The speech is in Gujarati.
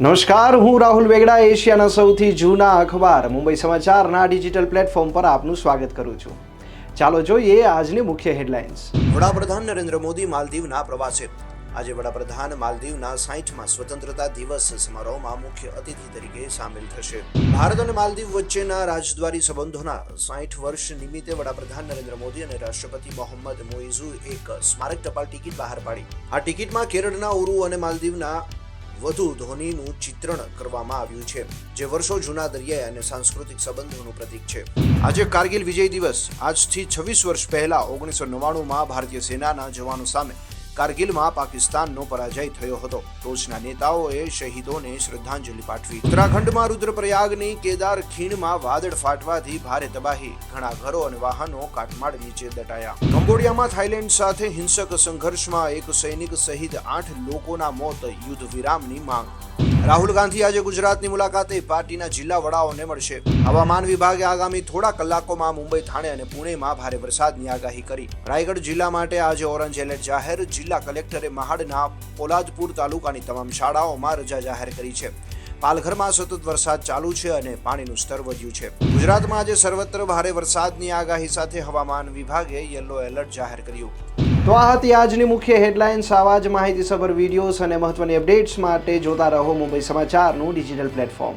નમસ્કાર, હું રાહુલ વેગડા, એશિયાના સૌથી જૂના અખબાર, મુંબઈ સમાચારના ડિજિટલ પ્લેટફોર્મ પર આપનું સ્વાગત કરું છું. ચાલો જોઈએ આજની મુખ્ય હેડલાઇન્સ. વડાપ્રધાન નરેન્દ્ર મોદી માલદીવના પ્રવાસે. આજે વડાપ્રધાન માલદીવના સાઠમાં સ્વતંત્રતા દિવસ સમારોહમાં મુખ્ય અતિથિ તરીકે સામેલ થશે. ભારત અને માલદીવ વચ્ચેના રાજદ્વારી સંબંધોના સાઠ વર્ષ નિમિત્તે વડાપ્રધાન નરેન્દ્ર મોદી અને રાષ્ટ્રપતિ મોહમ્મદ મોઇઝુ એક સ્મારક ટપાલ ટિકિટ બહાર પાડી. આ ટિકિટમાં કેરળના ઉરુ અને માલદીવના વધુ ધોનીનું ચિત્રણ કરવામાં આવ્યું છે, જે વર્ષો જૂના દરિયાઈ અને સાંસ્કૃતિક સંબંધોનું પ્રતીક છે. આજે કારગિલ વિજય દિવસ. આજથી છવ્વીસ વર્ષ પહેલા ઓગણીસો નવ્વાણુંમાં ભારતીય સેનાના જવાનો સામે કારગિલમાં પાકિસ્તાનનો પરાજય થયો હતો. ટોચના નેતાઓએ શહીદોને શ્રદ્ધાંજલિ પાઠવી. ઉત્તરાખંડમાં રુદ્રપ્રયાગની કેદાર ખીણમાં વાદળ ફાટવાથી ભારે તબાહી. ઘણા ઘરો અને વાહનો કાટમાળ નીચે દટાયા. કંબોડિયામાં થાઇલેન્ડ સાથે હિંસક સંઘર્ષમાં એક સૈનિક સહિત આઠ લોકોના મોત યુદ્ધ વિરામની માંગ. રાહુલ ગાંધી આજે ગુજરાતની મુલાકાતે પાર્ટીના જિલ્લા વડાઓને મળશે. હવામાન વિભાગે આગામી થોડા કલાકોમાં મુંબઈ, થાણે અને પુણેમાં ભારે વરસાદની આગાહી કરી. રાયગઢ જિલ્લા માટે આજે ઓરેન્જ એલર્ટ જાહેર. જિલ્લા કલેક્ટરે મહાડના પોલાદપુર તાલુકાની તમામ શાળાઓમાં રજા જાહેર કરી છે. પાલઘરમાં સતત વરસાદ ચાલુ છે અને પાણીનું સ્તર વધ્યું છે. ગુજરાતમાં આજે સર્વત્ર ભારે વરસાદની આગાહી સાથે હવામાન વિભાગે યલો એલર્ટ જાહેર કર્યું. તો આ હતી આજની મુખ્ય હેડલાઇન્સ. આવા જ માહિતીસભર વિડીયોઝ અને મહત્વની અપડેટ્સ માટે જોતા રહો મુંબઈ સમાચારનું ડિજિટલ પ્લેટફોર્મ.